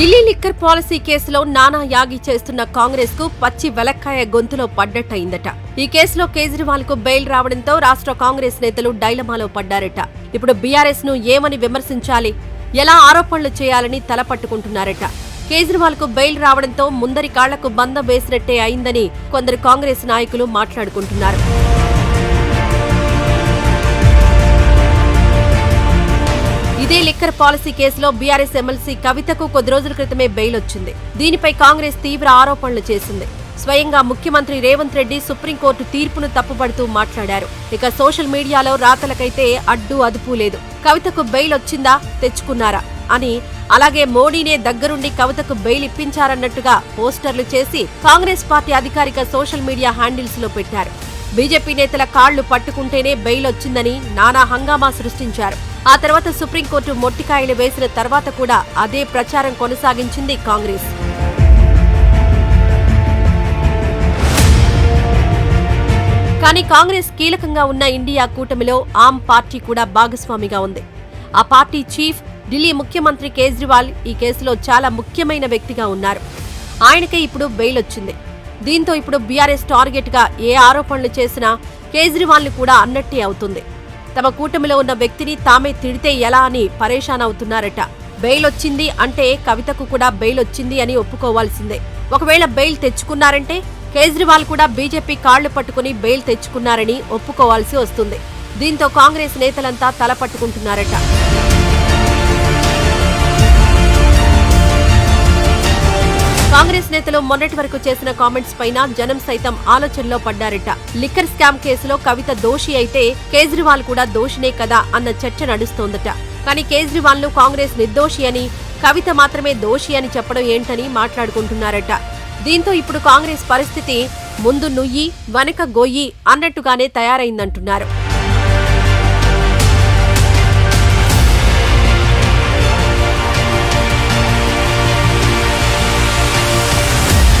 Delhi liquor policy కేసులో నానా Yagi చేస్తున్న కాంగ్రెస్కు పచ్చి వెలక్కాయ గొంతులో పడ్డట్టయిందట. ఈ కేసులో కేజ్రీవాల్కు బెయిల్ రావడంతో రాష్ట్ర కాంగ్రెస్ నేతలు డైలమాలో పడ్డారట. ఇప్పుడు బీఆర్ఎస్ను ఏమని విమర్శించాలి? ఎలా ఆరోపణలు చేయాలని తలపట్టుకుంటున్నారట కేజ్రీవాల్కు బెయిల్ రావడంతో ముందరి కాళ్ళకు బంధం వేసినట్టే అయిందని కొందరు కాంగ్రెస్ నాయకులు మాట్లాడుకుంటున్నారు. లిక్కర్ పాలసీ కేసులో బీఆర్ఎస్ ఎమ్మెల్సీ కవితకు కొద్ది రోజుల క్రితమే బెయిల్ వచ్చింది. దీనిపై కాంగ్రెస్ తీవ్ర ఆరోపణలు చేసింది. స్వయంగా ముఖ్యమంత్రి రేవంత్ రెడ్డి సుప్రీంకోర్టు తీర్పును తప్పుపడుతూ మాట్లాడారు. ఇక సోషల్ మీడియాలో రాతలకైతే అడ్డు అదుపు లేదు. కవితకు బెయిల్ వచ్చిందా? తెచ్చుకున్నారా? అని అలాగే మోడీనే దగ్గరుండి కవితకు బెయిల్ ఇప్పించారన్నట్టుగా పోస్టర్లు చేసి కాంగ్రెస్ పార్టీ అధికారిక సోషల్ మీడియా హ్యాండిల్స్లో పెట్టారు. బీజేపీ నేతల కాళ్ళు పట్టుకుంటేనే బెయిల్ వచ్చిందని నానా హంగామా సృష్టించారు. ఆ తర్వాత సుప్రీంకోర్టు మొట్టికాయలు వేసిన తర్వాత కూడా అదే ప్రచారం కొనసాగించింది కాంగ్రెస్. కానీ కాంగ్రెస్ కీలకంగా ఉన్న ఇండియా కూటమిలో ఆమ్ పార్టీ కూడా భాగస్వామిగా ఉంది. ఆ పార్టీ చీఫ్ ఢిల్లీ ముఖ్యమంత్రి కేజ్రీవాల్ ఈ కేసులో చాలా ముఖ్యమైన వ్యక్తిగా ఉన్నారు. ఆయనకే ఇప్పుడు బెయిల్ వచ్చింది. దీంతో ఇప్పుడు బీఆర్ఎస్ టార్గెట్గా ఏ ఆరోపణలు చేసినా కేజ్రీవాల్ని కూడా అన్నట్టే అవుతుంది. తమ కూటమిలో ఉన్న వ్యక్తిని తామే తిడితే ఎలా అని పరేషాన్ అవుతున్నారట. బెయిల్ వచ్చింది అంటే కవితకు కూడా బెయిల్ వచ్చింది అని ఒప్పుకోవాల్సిందే. ఒకవేళ బెయిల్ తెచ్చుకున్నారంటే కేజ్రీవాల్ కూడా బీజేపీ కాళ్ళు పట్టుకుని బెయిల్ తెచ్చుకున్నారని ఒప్పుకోవాల్సి వస్తుంది. దీంతో కాంగ్రెస్ నేతలంతా తల పట్టుకుంటున్నారట. కాంగ్రెస్ నేతలు మొన్నటి వరకు చేసిన కామెంట్స్ పైన జనం సైతం ఆలోచనలో పడ్డారట. లిక్కర్ స్కామ్ కేసులో కవిత దోషి అయితే కేజ్రీవాల్ కూడా దోషినే కదా అన్న చర్చ నడుస్తోందట. కానీ కేజ్రీవాల్ను కాంగ్రెస్ నిర్దోషి అని కవిత మాత్రమే దోషి అని చెప్పడం ఏంటని మాట్లాడుకుంటున్నారట. దీంతో ఇప్పుడు కాంగ్రెస్ పరిస్థితి ముందు నుయ్యి వెనక గొయ్యి అన్నట్టుగానే తయారైందంటున్నారు.